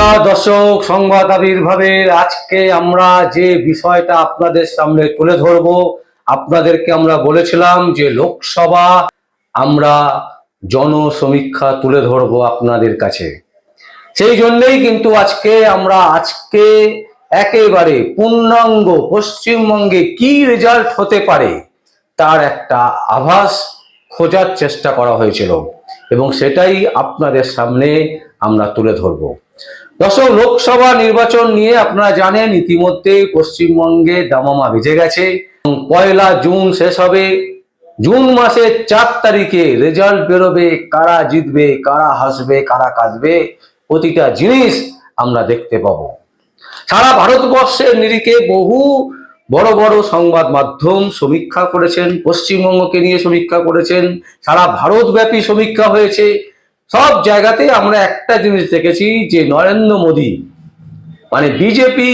নমস্কার দর্শক সংবাদ আবির্ভাবের আজকে আমরা যে বিষয়টা আপনাদের সামনে তুলে ধরব, আপনাদেরকে আমরা বলেছিলাম যে লোকসভা আমরা জনসমীক্ষা তুলে ধরব আপনাদের কাছে। সেই জন্যই কিন্তু আজকে আমরা, আজকে একেবারে পূর্ণাঙ্গ পশ্চিমবঙ্গে কি রেজাল্ট হতে পারে তার একটা আভাস খোঁজার চেষ্টা করা হয়েছিল এবং সেটাই আপনাদের সামনে আমরা তুলে ধরব। দর্শক লোকসভা নির্বাচন নিয়ে আপনারা জানেন, ইতিমধ্যে পশ্চিমবঙ্গে দামামা বেজে গেছে। পয়লা জুন শেষ হবে। জুন মাসের চার তারিখে রেজাল্ট বেরোবে। কারা জিতবে, কারা হাসবে, কারা কাঁদবে, প্রতিটা জিনিস আমরা দেখতে পাবো। সারা ভারতবর্ষের নিরিখে বহু বড় বড় সংবাদ মাধ্যম সমীক্ষা করেছেন, পশ্চিমবঙ্গকে নিয়ে সমীক্ষা করেছেন। সারা ভারতব্যাপী সমীক্ষা হয়েছে। সব জায়গাতে আমরা একটা জিনিস দেখেছি যে নরেন্দ্র মোদী মানে বিজেপি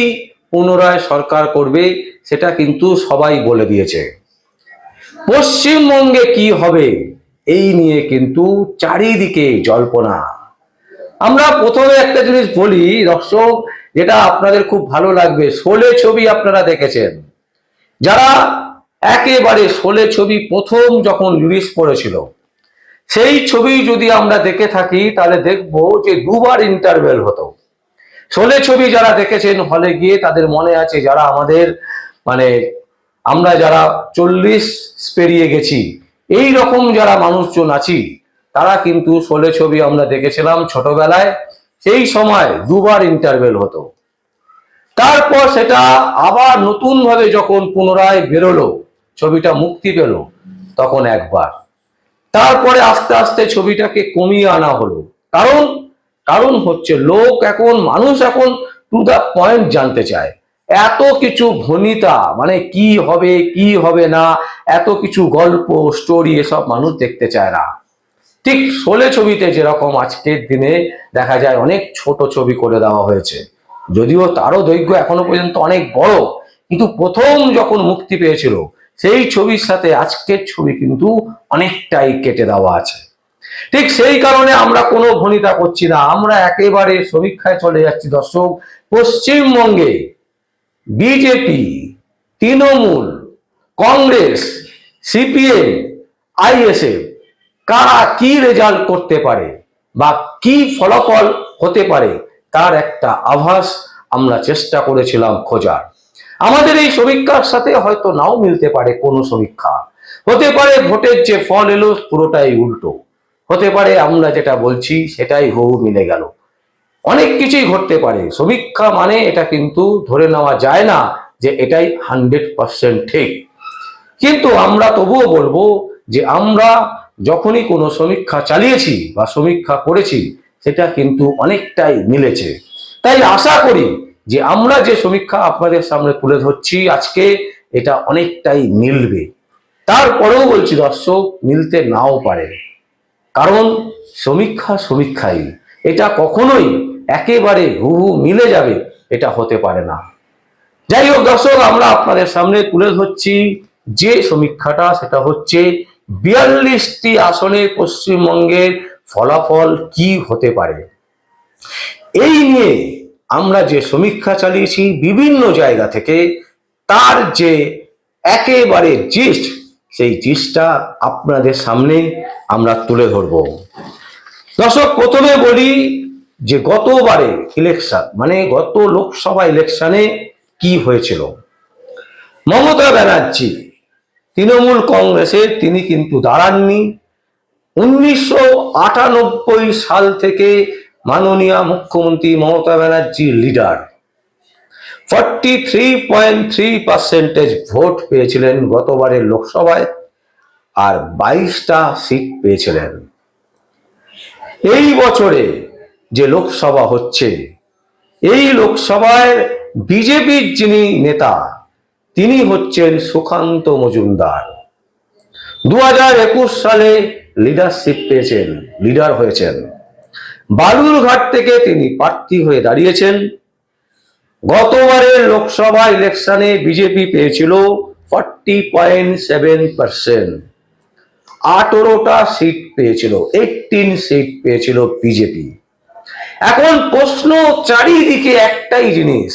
পুনরায় সরকার করবে, সেটা কিন্তু সবাই বলে দিয়েছে। পশ্চিমবঙ্গে কি হবে, এই নিয়ে কিন্তু চারিদিকে জল্পনা। আমরা প্রথমে একটা জিনিস বলি, দর্শক, যেটা আপনাদের খুব ভালো লাগবে শোলে ছবি আপনারা দেখেছেন। যারা একেবারে শোলে ছবি প্রথম যখন রিলিজ করেছিল সেই ছবি যদি আমরা দেখে থাকি, তাহলে দেখব যে দুবার ইন্টারভেল হতো। শোলে ছবি যারা দেখেছেন, হলে গিয়ে তাদের মনে আছে যারা আমাদের মানে আমরা যারা চল্লিশ পেরিয়ে গেছি, এই রকম যারা মানুষজন আছি, তারা কিন্তু শোলে ছবি আমরা দেখেছিলাম ছোটবেলায়, সেই সময় দুবার ইন্টারভেল হতো। তারপর সেটা আবার নতুন ভাবে যখন পুনরায় বেরোলো, ছবিটা মুক্তি পেল, তখন একবার। তারপরে আস্তে আস্তে ছবিটাকে কমিয়ে আনা হলো। কারণ কারণ হচ্ছে লোক এখন, মানুষ এখন টু দা পয়েন্ট জানতে চায়। এত কিছু ভনিতা মানে কি হবে কি হবে না, এত কিছু গল্প স্টোরি এসব মানুষ দেখতে চায় না। ঠিক শোলে ছবিতে যেরকম আজকের দিনে দেখা যায়, অনেক ছোট ছবি করে দেওয়া হয়েছে। যদিও তারও দৈর্ঘ্য এখনও পর্যন্ত অনেক বড়, কিন্তু প্রথম যখন মুক্তি পেয়েছিল সেই ছবির সাথে আজকের ছবি কিন্তু অনেকটাই কেটে দেওয়া আছে। ঠিক সেই কারণে আমরা কোনো ভনিতা করছি না, আমরা একেবারে সমীক্ষায় চলে যাচ্ছি। দর্শক, পশ্চিমবঙ্গে BJP, Trinamool, Congress, CPM, ISF, কারা কি রেজাল্ট করতে পারে বা কি ফলাফল হতে পারে, তার একটা আভাস আমরা চেষ্টা করেছিলাম খোঁজার। আমাদের এই সমীক্ষার সাথে হয়তো নাও মিলতে পারে কোনো সমীক্ষা। হতে পারে ভোটের যে ফল এলো, পুরোটাই উল্টো। হতে পারে আমরা যেটা বলছি, সেটাই হু মিলে গেল। অনেক কিছুই ঘটতে পারে। সমীক্ষা মানে এটা কিন্তু ধরে নেওয়া যায় না যে এটাই হান্ড্রেড পার্সেন্ট ঠিক। কিন্তু আমরা তবুও বলব যে আমরা যখনই কোনো সমীক্ষা চালিয়েছি বা সমীক্ষা করেছি, সেটা কিন্তু অনেকটাই মিলেছে। তাই আশা করি যে আমরা যে সমীক্ষা আপনাদের সামনে তুলে ধরছি, আজকে এটা অনেকটাই মিলবে। তারপরেও বলছি, দর্শক, মিলতে নাও পারে। কারণ সমীক্ষা সমীক্ষাই। এটা কখনোই একেবারে হুহু মিলে যাবে, এটা হতে পারে না। যাই হোক, দর্শক, আমরা আপনাদের সামনে তুলে ধরছি যে সমীক্ষাটা, সেটা হচ্ছে বিয়াল্লিশটি আসনে পশ্চিমবঙ্গের ফলাফল কি হতে পারে। এই নিয়ে আমরা যে সমীক্ষা চালিয়েছি বিভিন্ন জায়গা থেকে, তার যে একেবারে জিস্ট, সেই জিস্টটা আপনাদের সামনে আমরা তুলে ধরব। দর্শক, প্রথমে বলি যে গতবারে ইলেকশন মানে গত লোকসভা ইলেকশনে কি হয়েছিল? মমতা ব্যানার্জি, তৃণমূল কংগ্রেসের, তিনি কিন্তু দাঁড়াননি। উনিশশো আটানব্বই সাল থেকে মাননীয় মুখ্যমন্ত্রী Mamata Banerjee leader. Forty three point three percentage vote পেয়েছিলেন গতবারের লোকসভায় আর বাইশটা সিট পেয়েছিলেন। এই বছরে যে লোকসভা হচ্ছে, এই লোকসভায় বিজেপির যিনি নেতা, তিনি হচ্ছেন সুকান্ত মজুমদার। দু সালে লিডারশিপ পেয়েছেন লিডার হয়েছেন। বালুরঘাট থেকে তিনি প্রার্থী হয়ে দাঁড়িয়েছেন। গতবারের লোকসভা ইলেকশনে বিজেপি পেয়েছিল ফর্টি পয়েন্ট সেভেন পার্সেন্ট। আঠেরোটা সিট পেয়েছিল এইটিন সিট পেয়েছিল বিজেপি। এখন প্রশ্ন চারিদিকে একটাই জিনিস,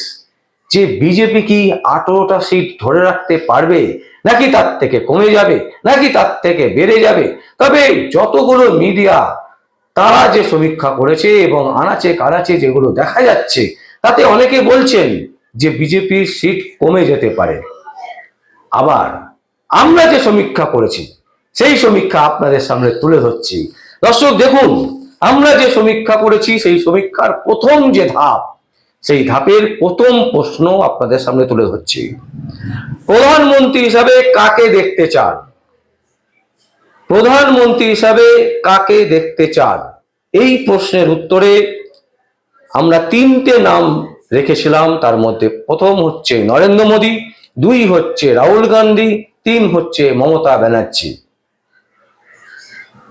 যে বিজেপি কি আঠারোটা সিট ধরে রাখতে পারবে? নাকি তার থেকে কমে যাবে? নাকি তার থেকে বেড়ে যাবে? তবে যতগুলো মিডিয়া তারা যে সমীক্ষা করেছে এবং আনাচে কানাচে যেগুলো দেখা যাচ্ছে, তাতে অনেকে বলছেন যে বিজেপির সিট কমে যেতে পারে। আবার আমরা যে সমীক্ষা করেছি, সেই সমীক্ষা আপনাদের সামনে তুলে ধরছি। দর্শক, দেখুন, আমরা যে সমীক্ষা করেছি, সেই সমীক্ষার প্রথম যে ধাপ, সেই ধাপের প্রথম প্রশ্ন আপনাদের সামনে তুলে ধরছি। প্রধানমন্ত্রী হিসাবে কাকে দেখতে চান? প্রধানমন্ত্রী হিসাবে কাকে দেখতে চান? এই প্রশ্নের উত্তরে আমরা তিনটে নাম রেখেছিলাম, তার মধ্যে প্রথম হচ্ছে নরেন্দ্র মোদী, দুই হচ্ছে রাহুল গান্ধী, তিন হচ্ছে মমতা ব্যানার্জি।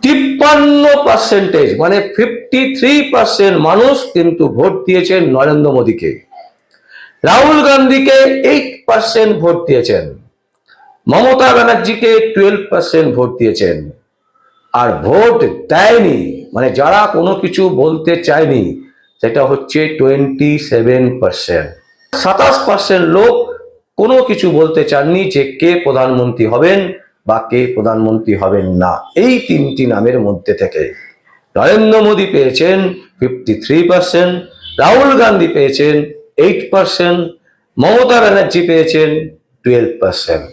তিপ্পান্ন পার্সেন্টেজ মানে ফিফটি থ্রি পার্সেন্ট মানুষ কিন্তু ভোট দিয়েছেন নরেন্দ্র মোদীকে। রাহুল গান্ধীকে এইট পার্সেন্ট ভোট দিয়েছেন। মমতা ব্যানার্জিকে টুয়েলভ পার্সেন্ট ভোট দিয়েছেন। আর ভোট দেয়নি মানে যারা কোনো কিছু বলতে চায়নি, সেটা হচ্ছে টোয়েন্টি সেভেন পার্সেন্ট সাতাশ পার্সেন্ট লোক কোনো কিছু বলতে চাননি যে কে প্রধানমন্ত্রী হবেন বা কে প্রধানমন্ত্রী হবেন না। এই তিনটি নামের মধ্যে থেকে নরেন্দ্র মোদী পেয়েছেন fifty three percent Rahul Gandhi পেয়েছেন এইট পার্সেন্ট মমতা ব্যানার্জি পেয়েছেন টুয়েলভ পার্সেন্ট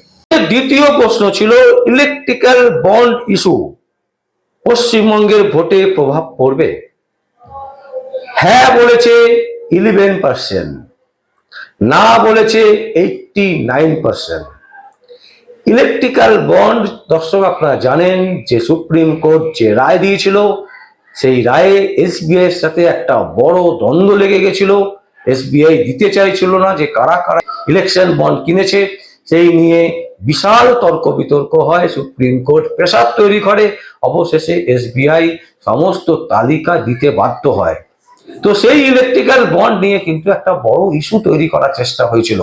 দ্বিতীয় প্রশ্ন ছিল ইলেকট্রিক্যাল বন্ড ইস্যু পশ্চিমবঙ্গের ভোটে প্রভাব পড়বে? হ্যাঁ বলেছে ইলেভেন পার্সেন্ট না বলেছে eighty nine percent electrical bond দর্শক আপনারা জানেন যে সুপ্রিম কোর্ট যে রায় দিয়েছিল, সেই রায়ে এসবিআই এর সাথে একটা বড় দ্বন্দ্ব লেগে গেছিল। এসবিআই দিতে চাইছিল না যে কারা কারা ইলেকশন বন্ড কিনেছে, সেই নিয়ে বিশাল তর্ক বিতর্ক হয়, সুপ্রিম কোর্ট প্রেসার তৈরি করে, অবশেষে এসবিআই সমস্ত তালিকা দিতে বাধ্য হয়। তো সেই ইলেকট্রিক্যাল বন্ড নিয়ে কিন্তু একটা বড় ইস্যু তৈরি করার চেষ্টা হয়েছিল।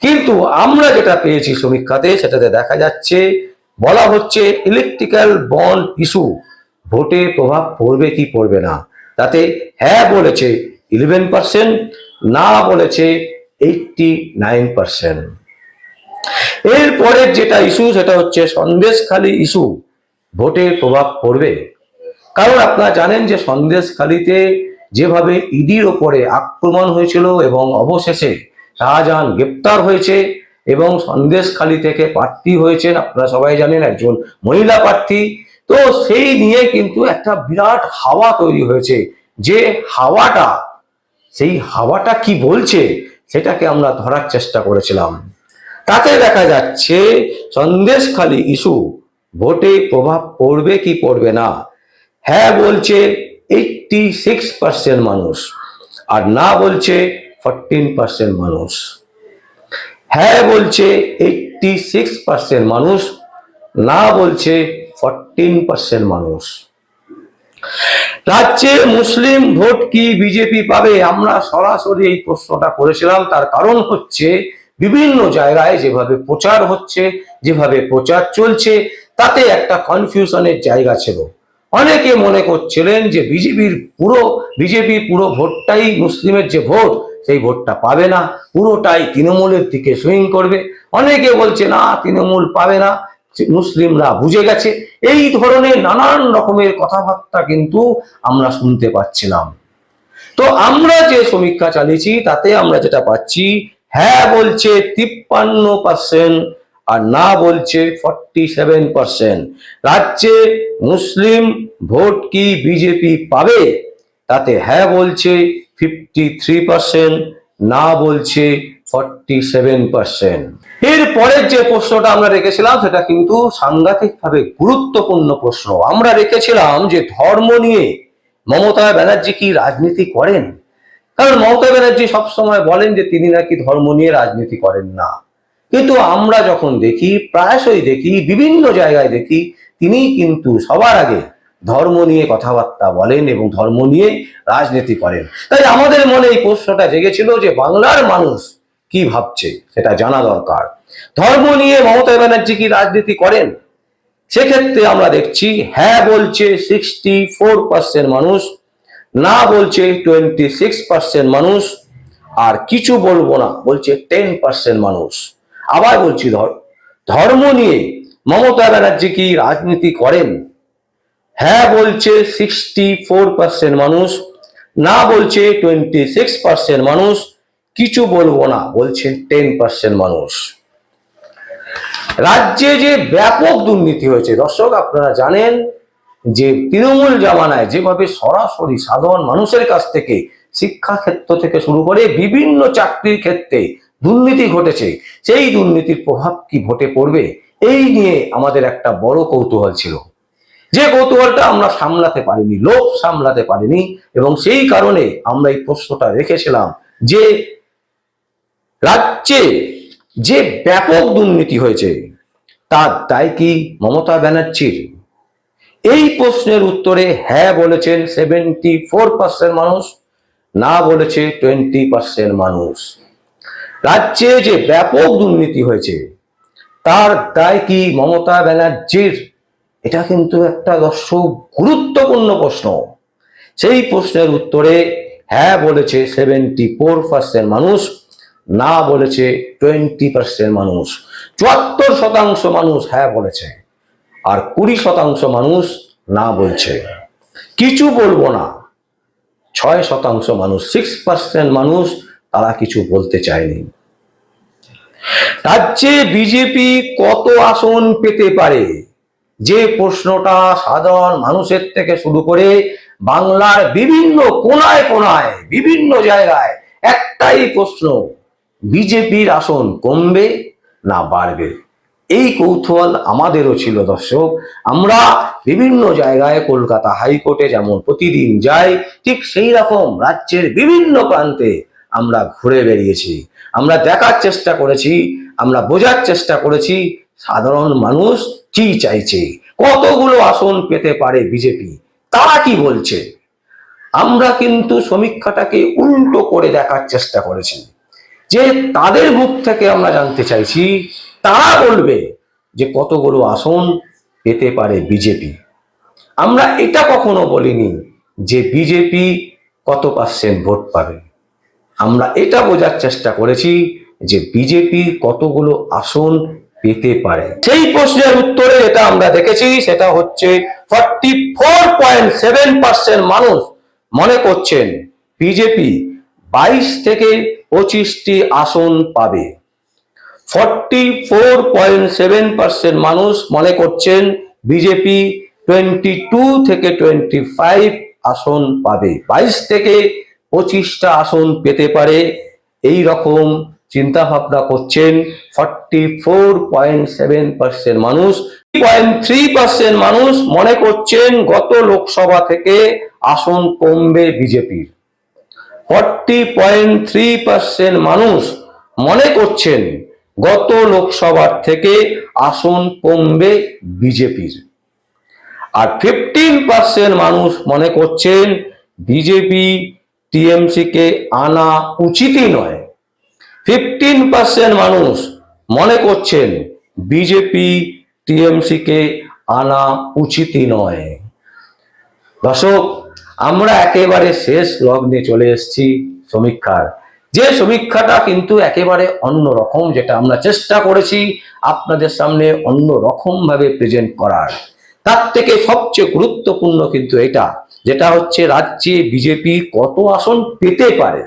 কিন্তু আমরা যেটা পেয়েছি সমীক্ষাতে, সেটাতে দেখা যাচ্ছে, বলা হচ্ছে ইলেকট্রিক্যাল বন্ড ইস্যু ভোটে প্রভাব পড়বে কি পড়বে না। তাতে হ্যাঁ বলেছে ইলেভেন পার্সেন্ট না বলেছে এইটটি নাইন পার্সেন্ট এরপরের যেটা ইস্যু, সেটা হচ্ছে সন্দেশখালী ইস্যু। ভোটে প্রভাব পড়বে। কারণ আপনারা জানেন যে সন্দেশখালীতে যেভাবে ইডির ওপরে আক্রমণ হয়েছিল এবং অবশেষে শাহজাহান গ্রেপ্তার হয়েছে এবং সন্দেশখালী থেকে প্রার্থী হয়েছেন, আপনারা সবাই জানেন, একজন মহিলা প্রার্থী। তো সেই নিয়ে কিন্তু একটা বিরাট হাওয়া তৈরি হয়েছে। যে হাওয়াটা, সেই হাওয়াটা কি বলছে, সেটাকে আমরা ধরার চেষ্টা করেছিলাম। তাতে দেখা যাচ্ছে সন্দেশখালী ইস্যু। ভোটে প্রভাব পড়বে কি পড়বে না? হ্যাঁ বলছে এইটটি সিক্স পার্সেন্ট মানুষ আর না বলছে ফোরটিন পার্সেন্ট মানুষ। হ্যাঁ বলছে এইটটি সিক্স পার্সেন্ট মানুষ, না বলছে ফোরটিন পার্সেন্ট মানুষ। রাজ্যে মুসলিম ভোট কি বিজেপি পাবে? আমরা সরাসরি এই প্রশ্নটা করেছিলাম, তার কারণ হচ্ছে বিভিন্ন জায়গায় যেভাবে প্রচার হচ্ছে, যেভাবে প্রচার চলছে, তাতে একটা কনফিউশনের জায়গা ছিল। অনেকে মনে করছিলেন যে বিজেপির পুরো, বিজেপি পুরো ভোটটাই মুসলিমের যে ভোট, সেই ভোটটা পাবে না, পুরোটাই তৃণমূলের দিকে সুইং করবে। অনেকে বলছে, না, তৃণমূল পাবে না, মুসলিমরা বুঝে গেছে। এই ধরনের নানান রকমের কথাবার্তা কিন্তু আমরা শুনতে পাচ্ছিলাম। তো আমরা যে সমীক্ষা চালিয়েছি, তাতে আমরা যেটা পাচ্ছি হ্যাঁ বলছে তিপ্পান্ন পার্সেন্ট আর না বলছে ফর্টি সেভেন পার্সেন্ট রাজ্যে মুসলিম ভোট কি বিজেপি পাবে? তাতে হ্যাঁ বলছে ফিফটি থ্রি পার্সেন্ট না বলছে ফর্টি সেভেন পার্সেন্ট এর পরের যে প্রশ্নটা আমরা রেখেছিলাম, সেটা কিন্তু সাংঘাতিকভাবে গুরুত্বপূর্ণ প্রশ্ন। আমরা রেখেছিলাম যে ধর্ম নিয়ে মমতা ব্যানার্জি কি রাজনীতি করেন? কারণ মমতা ব্যানার্জি সবসময় বলেন যে তিনি নাকি ধর্ম নিয়ে রাজনীতি করেন না। কিন্তু আমরা যখন দেখি, প্রায়শই দেখি, বিভিন্ন জায়গায় দেখি তিনি কিন্তু সবার আগে ধর্ম নিয়ে কথাবার্তা বলেন এবং ধর্ম নিয়ে রাজনীতি করেন। তাই আমাদের মনে এই প্রশ্নটা জেগেছিল যে বাংলার মানুষ কি ভাবছে, সেটা জানা দরকার। ধর্ম নিয়ে মমতা ব্যানার্জি কি রাজনীতি করেন? সেক্ষেত্রে আমরা দেখছি হ্যাঁ বলছে সিক্সটি ফোর পার্সেন্ট মানুষ না বলছে টোয়েন্টি সিক্স পার্সেন্ট মানুষ, আর কিছু বলব না, বলছে টেন পার্সেন্ট মানুষ। আবার বলছি ধর, ধর্ম নিয়ে মমতা ব্যানার্জি কি রাজনীতি করেন? হ্যাঁ বলছে সিক্সটি ফোর পার্সেন্ট মানুষ, না বলছে টোয়েন্টি সিক্স পার্সেন্ট মানুষ, কিছু বলব না, বলছে টেন পার্সেন্ট মানুষ। রাজ্যে যে ব্যাপক দুর্নীতি হয়েছে, দর্শক আপনারা জানেন যে তৃণমূল জামানায় যেভাবে সরাসরি সাধারণ মানুষের কাছ থেকে শিক্ষা ক্ষেত্র থেকে শুরু করে বিভিন্ন চাকরির ক্ষেত্রে দুর্নীতি ঘটেছে, সেই দুর্নীতির প্রভাব কি ভোটে পড়বে? এই নিয়ে আমাদের একটা বড় কৌতূহল ছিল। যে কৌতূহলটা আমরা সামলাতে পারিনি লোক সামলাতে পারিনি এবং সেই কারণে আমরা এই প্রশ্নটা রেখেছিলাম যে রাজ্যে যে ব্যাপক দুর্নীতি হয়েছে, তার দায় কি মমতা ব্যানার্জির? এই প্রশ্নের উত্তরে হ্যাঁ বলেছেন সেভেন্টি ফোর পার্সেন্ট মানুষ, না বলেছে টোয়েন্টি পার্সেন্ট মানুষ। রাজ্যে যে ব্যাপক দুর্নীতি হয়েছে, তার দায় কি মমতা ব্যানার্জির? এটা কিন্তু একটা দর্শক গুরুত্বপূর্ণ প্রশ্ন। সেই প্রশ্নের উত্তরে হ্যাঁ বলেছে সেভেন্টি ফোর পার্সেন্ট মানুষ, না বলেছে টোয়েন্টি পার্সেন্ট মানুষ। চুয়াত্তর শতাংশ মানুষ হ্যাঁ বলেছে। আর কুড়ি শতাংশ মানুষ না বলছে। কিছু বলব না। ছয় শতাংশ মানুষ সিক্স পার্সেন্ট মানুষ তারা কিছু বলতে চায়নি। রাজ্যে বিজেপি কত আসন পেতে পারে? যে প্রশ্নটা সাধারণ মানুষের থেকে শুরু করে বাংলার বিভিন্ন কোনায় কোনায়, বিভিন্ন জায়গায় একটাই প্রশ্ন বিজেপির আসন কমবে না বাড়বে? এই কৌতূহল আমাদেরও ছিল, দর্শক। আমরা বিভিন্ন জায়গায়, কলকাতা হাইকোর্টে যেমন প্রতিদিন যাই, ঠিক সেই রকম রাজ্যের বিভিন্ন প্রান্তে আমরা ঘুরে বেরিয়েছি আমরা দেখার চেষ্টা করেছি, আমরা বোঝার চেষ্টা করেছি, সাধারণ মানুষ কি চাইছে, কতগুলো আসন পেতে পারে বিজেপি, তারা কি বলছে? আমরা কিন্তু সমীক্ষাটাকে উল্টো করে দেখার চেষ্টা করেছি। যে তাদের মুখ থেকে আমরা জানতে চাইছি, তারা বলবে যে কতগুলো আসন পেতে পারে বিজেপি। আমরা এটা কখনো বলিনি যে বিজেপি কত পার্সেন্ট ভোট পাবে। আমরা এটা বোঝার চেষ্টা করেছি যে বিজেপি কতগুলো আসন পেতে পারে। সেই প্রশ্নের উত্তরে যেটা আমরা দেখেছি, সেটা হচ্ছে forty four point seven percent মানুষ মনে করছেন বিজেপি বাইশ থেকে পঁচিশটি আসন পাবে। Forty four point seven percent মানুষ মনে করছেন বিজেপি টোয়েন্টি টু থেকে টোয়েন্টি ফাইভ আসন পাবে। বাইশ থেকে পঁচিশটা আসন পেতে পারে। এই রকম চিন্তা ভাবনা করছেন forty four point seven percent মানুষ পয়েন্ট থ্রি পার্সেন্ট মানুষ মনে করছেন গত লোকসভা থেকে আসন কমবে বিজেপির। ফর্টি পয়েন্ট থ্রি পার্সেন্ট মানুষ মনে করছেন গত লোকসভার থেকে আসন কমবে বিজেপির। আর ফিফটিন পার্সেন্ট মানুষ মনে করছেন বিজেপি টিএমসি কে আনা উচিতই নয়। ফিফটিন পার্সেন্ট মানুষ মনে করছেন বিজেপি টিএমসি কে আনা উচিতই নয়। দর্শক আমরা একেবারে শেষ লগ্নে চলে এসেছি সমীক্ষার। যে সমীক্ষাটা কিন্তু একেবারে অন্য রকম যেটা আমরা চেষ্টা করেছি আপনাদের সামনে অন্য রকম ভাবে প্রেজেন্ট করার। তার থেকে সবচেয়ে গুরুত্বপূর্ণ কিন্তু এটা, যেটা হচ্ছে রাজ্যে বিজেপি কত আসন পেতে পারে।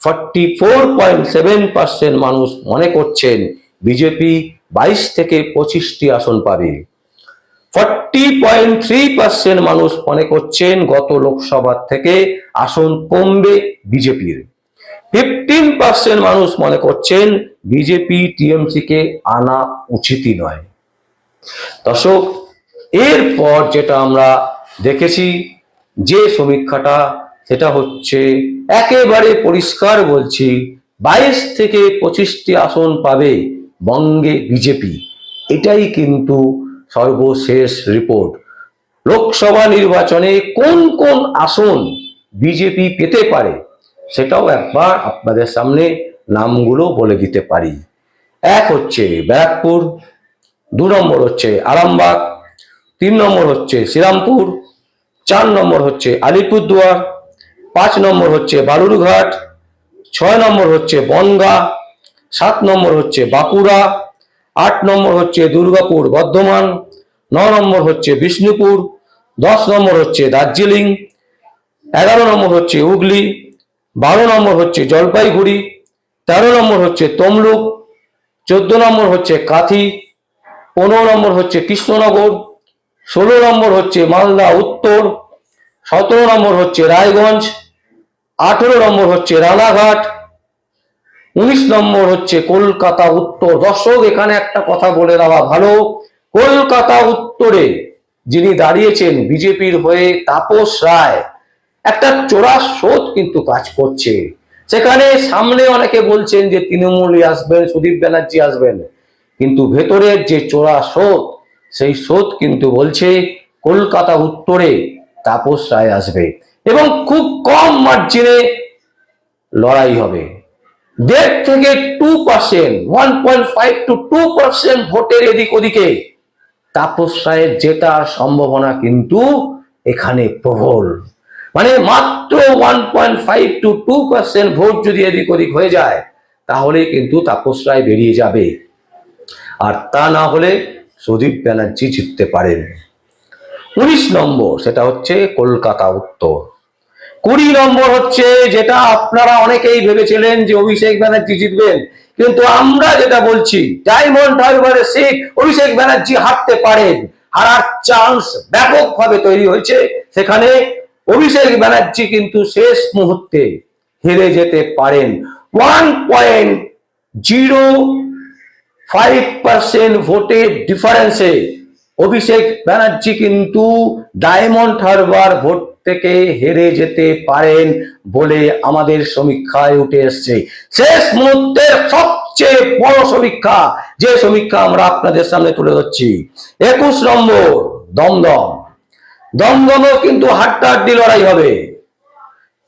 Forty four point seven percent মানুষ মনে করছেন বিজেপি বাইশ থেকে পঁচিশটি আসন পাবে। ফর্টি পয়েন্ট থ্রি পার্সেন্ট মানুষ মনে করছেন গত লোকসভার থেকে আসন কমবে বিজেপির। ফিফটিন পার্সেন্ট মানুষ মনে করছেন বিজেপি টিএমসি কে আনা উচিতই নয়। দর্শক, এরপর যেটা আমরা দেখেছি, যে সমীক্ষাটা, সেটা হচ্ছে একেবারে পরিষ্কার বলছি, বাইশ থেকে পঁচিশটি আসন পাবে বঙ্গে বিজেপি। এটাই কিন্তু সর্বশেষ রিপোর্ট লোকসভা নির্বাচনে কোন কোন আসন বিজেপি পেতে পারে, সেটাও একবার আপনাদের সামনে নামগুলো বলে দিতে পারি। এক হচ্ছে ব্যারাকপুর, দু নম্বর হচ্ছে আরামবাগ, তিন নম্বর হচ্ছে শ্রীরামপুর, চার নম্বর হচ্ছে আলিপুরদুয়ার, পাঁচ নম্বর হচ্ছে বালুরঘাট, ছয় নম্বর হচ্ছে বনগা, সাত নম্বর হচ্ছে বাঁকুড়া, আট নম্বর হচ্ছে দুর্গাপুর বর্ধমান ন নম্বর হচ্ছে বিষ্ণুপুর দশ নম্বর হচ্ছে দার্জিলিং এগারো নম্বর হচ্ছে হুগলি বারো নম্বর হচ্ছে জলপাইগুড়ি তেরো নম্বর হচ্ছে তমলুক চোদ্দ নম্বর হচ্ছে কাথি পনেরো নম্বর হচ্ছে কৃষ্ণনগর ষোলো নম্বর হচ্ছে মালদা উত্তর সতেরো নম্বর হচ্ছে রায়গঞ্জ আঠেরো নম্বর হচ্ছে রানাঘাট উনিশ নম্বর হচ্ছে কলকাতা উত্তর দর্শক এখানে একটা কথা বলে দেওয়া ভালো কলকাতা উত্তরে যিনি দাঁড়িয়েছেন বিজেপির হয়ে তাপস রায়, একটা চোরা স্রোত কিন্তু কাজ করছে। সেখানে সামনে অনেকে বলছেন যে তৃণমূলই আসবেন, সুদীপ ব্যানার্জি আসবেন, কিন্তু ভেতরের যে চোরা স্রোত, সেই স্রোত কিন্তু বলছে কলকাতা উত্তরে তাপস রায় আসবে এবং খুব কম মার্জিনে লড়াই হবে। দেড় থেকে two percent one point five two two percent ভোটের এদিক ওদিকে তাপস জেতার সম্ভাবনা কিন্তু এখানে প্রবল। মানে মাত্র one point five two two percent vote যদি এদিক ওদিক হয়ে যায়, তাহলে কিন্তু তাপস রায় বেরিয়ে যাবে। আর তা না হলে সুদীপ ব্যানার্জি জিততে পারেন। উনিশ নম্বর, সেটা হচ্ছে কলকাতা উত্তর। কুড়ি নম্বর হচ্ছে, যেটা আপনারা অনেকেই ভেবেছিলেন যে অভিষেক ব্যানার্জি জিতবেন। কিন্তু আমরা যেটা বলছি, ডায়মন্ড হারবারের সিট অভিষেক ব্যানার্জি হারতে পারেন। হারার চান্স ব্যাপকভাবে তৈরি হয়েছে। সেখানে অভিষেক ব্যানার্জি কিন্তু শেষ মুহূর্তে হেরে যেতে পারেন। One point zero five percent ভোটের ডিফারেন্সে অভিষেক ব্যানার্জি কিন্তু ডায়মন্ড হারবার ভোট থেকে হেরে যেতে পারেন বলে আমাদের সমীক্ষায় উঠে এসছে। শেষ মুহূর্তের সবচেয়ে বড় সমীক্ষা, যে সমীক্ষা আমরা আপনাদের সামনে তুলে ধরছি। একুশ নম্বর, দমদম। দমদমও কিন্তু হাড্ডাহাড্ডি লড়াই হবে।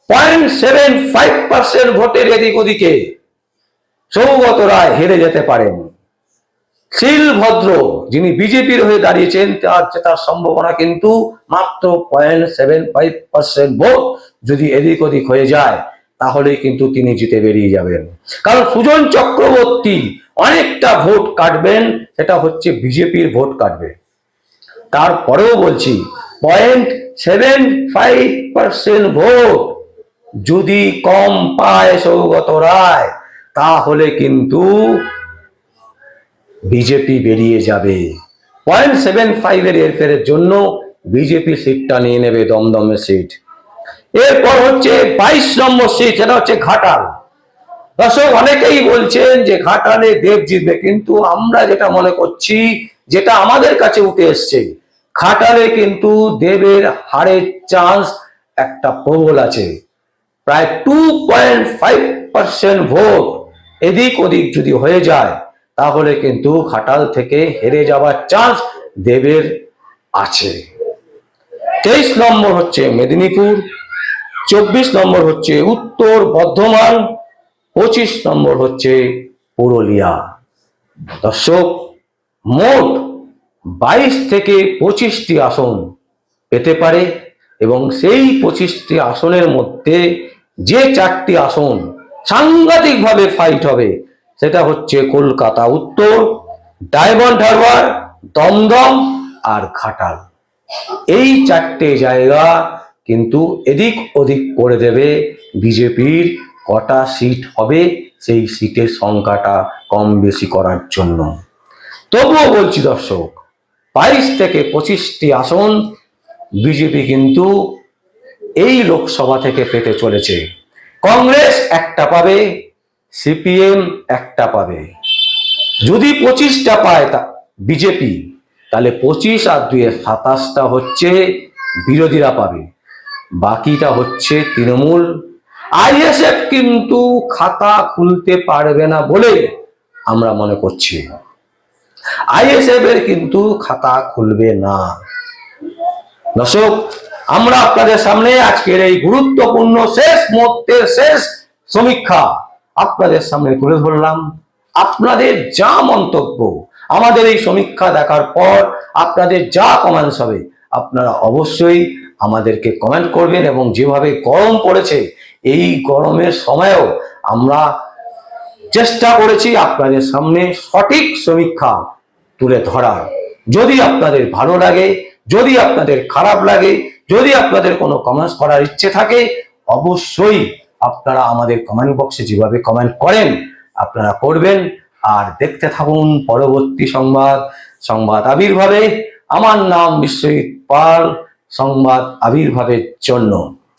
পয়েন্ট সেভেন ফাইভ পার্সেন্ট ভোটের এদিক ওদিকে সৌগত রায় হেরে যেতে পারেন। শিলভদ্র যিনি বিজেপির হয়ে দাঁড়িয়েছেন, তার তার সম্ভাবনা কিন্তু মাত্র point seven five percent vote যদি এদিক ওদিক হয়ে যায় তাহলে কিন্তু তিনি জিতে বেরিয়ে যাবেন। কারণ সুজন চক্রবর্তী অনেকটা ভোট কাটবেন, সেটা হচ্ছে বিজেপির ভোট কাটবে। তারপরেও বলছি point seven five percent vote যদি কম পায় সৌগত রায়, তাহলে কিন্তু বিজেপি বেরিয়ে যাবে। পয়েন্ট সেভেন ফাইভের এরফেরের জন্য বিজেপি সিটটা নিয়ে নেবে দমদমের সিট। এরপর হচ্ছে বাইশ নম্বর সিট, সেটা হচ্ছে ঘাটাল। দর্শক, অনেকেই বলছেন যে ঘাটালে দেব জিতবে, কিন্তু আমরা যেটা মনে করছি, যেটা আমাদের কাছে উঠে এসছে, ঘাটালে কিন্তু দেবের হারের চান্স একটা প্রবল আছে। প্রায় two point five percent vote, এদিক ওদিক যদি হয়ে যায় তাহলে কিন্তু ঘাটাল থেকে হেরে যাওয়ার চান্স দেবের আছে। তেইশ নম্বর হচ্ছে মেদিনীপুর, চব্বিশ নম্বর হচ্ছে উত্তর বর্ধমান, পঁচিশ নম্বর হচ্ছে পুরুলিয়া। দর্শক, মোট বাইশ থেকে পঁচিশটি আসন পেতে পারে এবং সেই পঁচিশটি আসনের মধ্যে যে চারটি আসন সাংঘাতিকভাবে ফাইট হবে সেটা হচ্ছে কলকাতা, উত্তর, ডায়মন্ড হারবার, দমদম আর ঘাটাল। এই চারটে জায়গা কিন্তু এদিক ওদিক করে দেবে বিজেপির কটা সিট হবে, সেই সিটের সংখ্যাটা কম বেশি করার জন্য। তবুও বলছি দর্শক, বাইশ থেকে পঁচিশটি আসন বিজেপি কিন্তু এই লোকসভা থেকে পেতে চলেছে। কংগ্রেস একটা পাবে সিপিএম একটা পাবে। যদি পঁচিশটা পায় তা বিজেপি, তাহলে পঁচিশ আর দুয়ে সাতাশটা হচ্ছে বিরোধীরা পাবে। বাকিটা হচ্ছে তৃণমূল। আইএসএফ কিন্তু খাতা খুলতে পারবে না বলে আমরা মনে করছি। আইএসএফ এর কিন্তু খাতা খুলবে না। দর্শক, আমরা আপনাদের সামনে আজকের এই গুরুত্বপূর্ণ শেষ মুহূর্তের শেষ সমীক্ষা আপনাদের সামনে তুলে ধরলাম আপনাদের যা মন্তব্য, আমাদের এই সমীক্ষা দেখার পর আপনাদের যা কমেন্টস হবে, আপনারা অবশ্যই আমাদেরকে কমেন্ট করবেন এবং যেভাবে গরম পড়েছে, এই গরমের সময়েও আমরা চেষ্টা করেছি আপনাদের সামনে সঠিক সমীক্ষা তুলে ধরার। যদি আপনাদের ভালো লাগে, যদি আপনাদের খারাপ লাগে, যদি আপনাদের কোনো কমেন্টস করার ইচ্ছে থাকে, অবশ্যই আপনারা আমাদের কমেন্ট বক্সে যেভাবে কমেন্ট করেন, আপনারা করবেন। আর দেখতে থাকুন পরবর্তী সংবাদ সংবাদ আবির্ভাবে। আমার নাম বিশ্বজিৎ পাল, সংবাদ আবির্ভাবের জন্য।